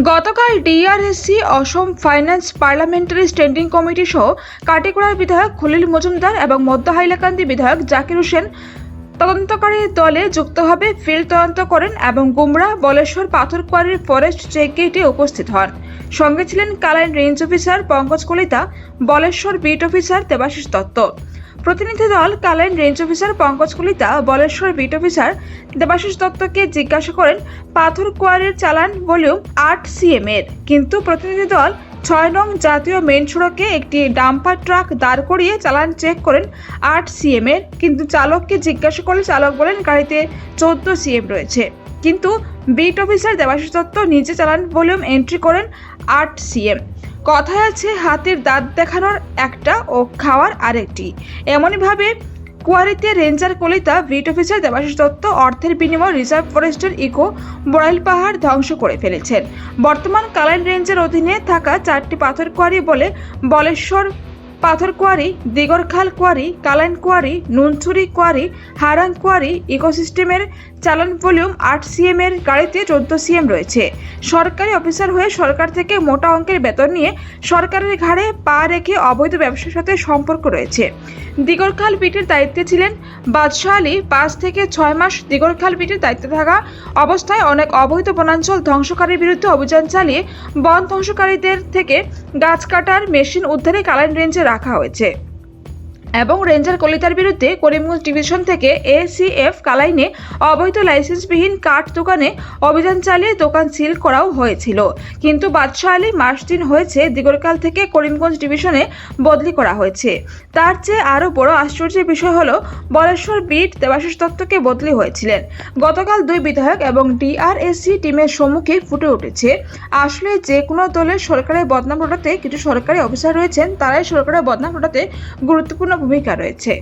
গতকাল DRSC Assam finance parliamentary standing committee সহ কাটিগড়ার বিধায়ক খলিল মজুমদার এবং মধ্য হাইলাকান্দি বিধায়ক জাকির হোসেন তদন্তকারী দলে যুক্ত হবে ফিল্ড তদন্ত করেন এবং গুমরা, বলেশ্বর, পাথরকুয়ারির ফরেস্ট চেক গেটে উপস্থিত হন। সঙ্গে ছিলেন Kalain range officer Pankaj Kalita, Baleshwar beat officer Debashis Dutta. প্রতিনিধি দল Kalain range officer Pankaj Kalita, Baleshwar beat officer Debashis দত্তকে জিজ্ঞাসা করেন, পাথর কোয়ারির চালান ভলিউম আট সিএম এর। কিন্তু প্রতিনিধি দল ছয় নং জাতীয় মেন সড়কে একটি ডাম্পার ট্রাক দাঁড় করিয়ে চালান চেক করেন আট সিএম এর। কিন্তু চালককে জিজ্ঞাসা করলে চালক বলেন, গাড়িতে চোদ্দ সিএম রয়েছে। কিন্তু বিট অফিসার দেবাশিস দত্ত নিজে চালান ভলিউম এন্ট্রি করেন আট সিএম। কথায় আছে, হাতের দাঁত দেখানোর একটা ও খাওয়ার আরেকটি। এমনইভাবে কুয়ারিতে ranger Kalita beat officer Debashis Dutta, অর্থের বিনিময় রিজার্ভ ফরেস্টের ইকো বড়াইল পাহাড় ধ্বংস করে ফেলেছেন। বর্তমান কালাইন রেঞ্জের অধীনে থাকা চারটি পাথর কুয়ারি বলে বলেশ্বর পাথর quarry Digarkhal quarry, Kalain quarry, Nunchhuri quarry, Harang quarry, ইকোসিস্টেমের চালান ভলিউম আট সিএম এর গাড়িতে চোদ্দ সিএম রয়েছে। সরকারি অফিসার হয়ে সরকার থেকে মোটা অঙ্কের বেতন নিয়ে সরকারের ঘাড়ে পা রেখে অবৈধ ব্যবসার সাথে সম্পর্ক রয়েছে। দিগরখাল বিটের দায়িত্বে ছিলেন বাদশাহ আলী। পাঁচ থেকে ছয় মাস দিগরখাল বিটের দায়িত্বে থাকা অবস্থায় অনেক অবৈধ বনাঞ্চল ধ্বংসকারীর বিরুদ্ধে অভিযান চালিয়ে বন ধ্বংসকারীদের থেকে গাছ কাটার মেশিন উদ্ধারে কালাইন রেঞ্জে রাখা হয়েছে। এবং রেঞ্জার কলিতার বিরুদ্ধে করিমগঞ্জ ডিভিশন থেকে এসিএফ কালাইনে অবৈধ লাইসেন্সবিহীন কাঠ দোকানে অভিযান চালিয়ে দোকান সিল করাও হয়েছিল। কিন্তু বাদশাহ আলী মাস দিন হয়েছে, দিগরকাল থেকে করিমগঞ্জ ডিভিশনে বদলি করা হয়েছে। তার চেয়ে আরও বড় আশ্চর্যের বিষয় হলো, বলেশ্বর বিট দেবাশিস দত্তকে বদলি হয়েছিলেন। গতকাল দুই বিধায়ক এবং ডিআরএসসি টিমের সম্মুখে ফুটে উঠেছে। আসলে যে কোনো দলের সরকারের বদনাম ঘটাতে কিছু সরকারি অফিসার রয়েছেন, তারাই সরকারের বদনাম ঘটাতে গুরুত্বপূর্ণ ভূমিকা রয়েছে।